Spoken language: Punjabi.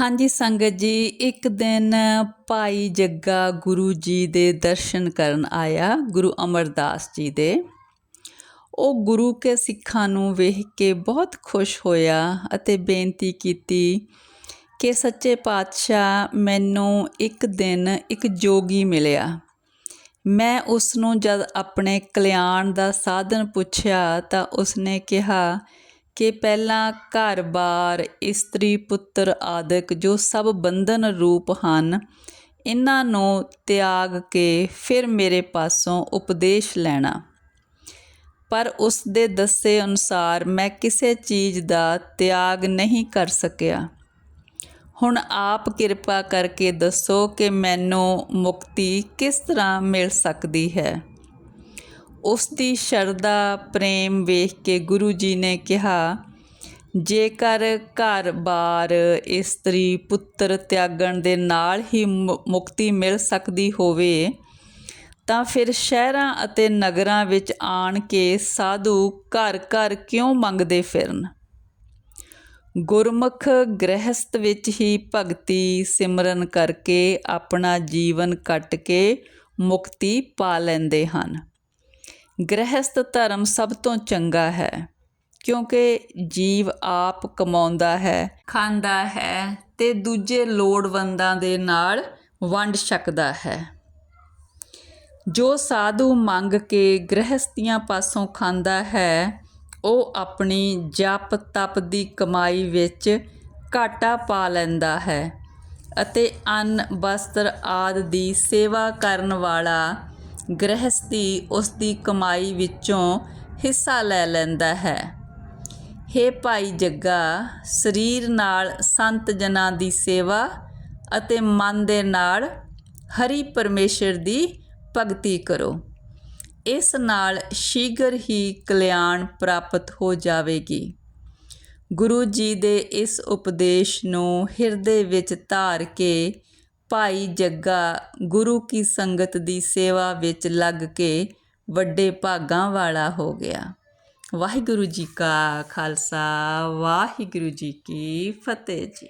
ਹਾਂਜੀ ਸੰਗਤ ਜੀ, ਇੱਕ ਦਿਨ ਭਾਈ ਜੱਗਾ ਗੁਰੂ ਜੀ ਦੇ ਦਰਸ਼ਨ ਕਰਨ ਆਇਆ, ਗੁਰੂ ਅਮਰਦਾਸ ਜੀ ਦੇ। ਉਹ ਗੁਰੂ ਕੇ ਸਿੱਖਾਂ ਨੂੰ ਵੇਖ ਕੇ ਬਹੁਤ ਖੁਸ਼ ਹੋਇਆ ਅਤੇ ਬੇਨਤੀ ਕੀਤੀ ਕਿ ਸੱਚੇ ਪਾਤਸ਼ਾਹ, ਮੈਨੂੰ ਇੱਕ ਦਿਨ ਇੱਕ ਜੋਗੀ ਮਿਲਿਆ। ਮੈਂ ਉਸ ਨੂੰ ਜਦ ਆਪਣੇ ਕਲਿਆਣ ਦਾ ਸਾਧਨ ਪੁੱਛਿਆ ਤਾਂ ਉਸਨੇ ਕਿਹਾ ਕਿ ਪਹਿਲਾਂ ਘਰ-ਬਾਰ, ਇਸਤਰੀ, ਪੁੱਤਰ ਆਦਿਕ ਜੋ ਸਭ ਬੰਧਨ ਰੂਪ ਹਨ ਇਹਨਾਂ ਨੂੰ ਤਿਆਗ ਕੇ ਫਿਰ ਮੇਰੇ ਪਾਸੋਂ ਉਪਦੇਸ਼ ਲੈਣਾ। ਪਰ ਉਸ ਦੇ ਦੱਸੇ ਅਨੁਸਾਰ ਮੈਂ ਕਿਸੇ ਚੀਜ਼ ਦਾ ਤਿਆਗ ਨਹੀਂ ਕਰ ਸਕਿਆ। ਹੁਣ ਆਪ ਕਿਰਪਾ ਕਰਕੇ ਦੱਸੋ ਕਿ ਮੈਨੂੰ ਮੁਕਤੀ ਕਿਸ ਤਰ੍ਹਾਂ ਮਿਲ ਸਕਦੀ ਹੈ? ਉਸ ਦੀ ਸ਼ਰਧਾ, ਪ੍ਰੇਮ ਵੇਖ ਕੇ ਗੁਰੂ ਜੀ ਨੇ ਕਿਹਾ, ਜੇਕਰ ਘਰ-ਬਾਰ ਇਸਤਰੀ ਪੁੱਤਰ ਤਿਆਗਣ ਦੇ ਨਾਲ ਹੀ ਮੁਕਤੀ ਮਿਲ ਸਕਦੀ ਹੋਵੇ, ਤਾਂ ਫਿਰ ਸ਼ਹਿਰਾਂ ਅਤੇ ਨਗਰਾਂ ਵਿੱਚ ਆਣ ਕੇ ਸਾਧੂ ਘਰ-ਘਰ ਕਿਉਂ ਮੰਗਦੇ ਫਿਰਨ? ਗੁਰਮੁਖ ਗ੍ਰਹਿਸਥ ਵਿੱਚ ਹੀ ਭਗਤੀ ਸਿਮਰਨ ਕਰਕੇ ਆਪਣਾ ਜੀਵਨ ਕੱਟ ਕੇ ਮੁਕਤੀ ਪਾ ਲੈਂਦੇ ਹਨ। ਗ੍ਰਹਿਸਥ ਧਰਮ ਸਭ ਤੋਂ ਚੰਗਾ ਹੈ, ਕਿਉਂਕਿ ਜੀਵ ਆਪ ਕਮਾਉਂਦਾ ਹੈ, ਖਾਂਦਾ ਹੈ ਤੇ ਦੂਜੇ ਲੋੜਵੰਦਾਂ ਦੇ ਨਾਲ ਵੰਡ ਸਕਦਾ ਹੈ। ਜੋ ਸਾਧੂ ਮੰਗ ਕੇ ਗ੍ਰਹਿਸਥੀਆਂ ਪਾਸੋਂ ਖਾਂਦਾ ਹੈ, ਉਹ ਆਪਣੀ ਜਪ ਤਪ ਦੀ ਕਮਾਈ ਵਿੱਚ ਘਾਟਾ ਪਾ ਲੈਂਦਾ ਹੈ ਅਤੇ ਅੰਨ, ਵਸਤਰ ਆਦ ਦੀ ਸੇਵਾ ਕਰਨ ਵਾਲਾ ਗ੍ਰਹਿਸਤੀ ਉਸ ਦੀ ਕਮਾਈ ਵਿੱਚੋਂ ਹਿੱਸਾ ਲੈ ਲੈਂਦਾ ਹੈ। ਹੇ ਭਾਈ ਜੱਗਾ, ਸਰੀਰ ਨਾਲ ਸੰਤ ਜਨਾਂ ਦੀ ਸੇਵਾ ਅਤੇ ਮਨ ਦੇ ਨਾਲ ਹਰੀ ਪਰਮੇਸ਼ਰ ਦੀ ਭਗਤੀ ਕਰੋ। ਇਸ ਨਾਲ ਸ਼ੀਘਰ ਹੀ ਕਲਿਆਣ ਪ੍ਰਾਪਤ ਹੋ ਜਾਵੇਗੀ। ਗੁਰੂ ਜੀ ਦੇ ਇਸ ਉਪਦੇਸ਼ ਨੂੰ ਹਿਰਦੇ ਵਿੱਚ ਧਾਰ ਕੇ ਭਾਈ ਜੱਗਾ ਗੁਰੂ ਕੀ ਸੰਗਤ ਦੀ ਸੇਵਾ ਵਿੱਚ ਲੱਗ ਕੇ ਵੱਡੇ ਭਾਗਾਂ ਵਾਲਾ ਹੋ ਗਿਆ। ਵਾਹਿਗੁਰੂ ਜੀ ਕਾ ਖਾਲਸਾ, ਵਾਹਿਗੁਰੂ ਜੀ ਕੀ ਫਤਿਹ ਜੀ।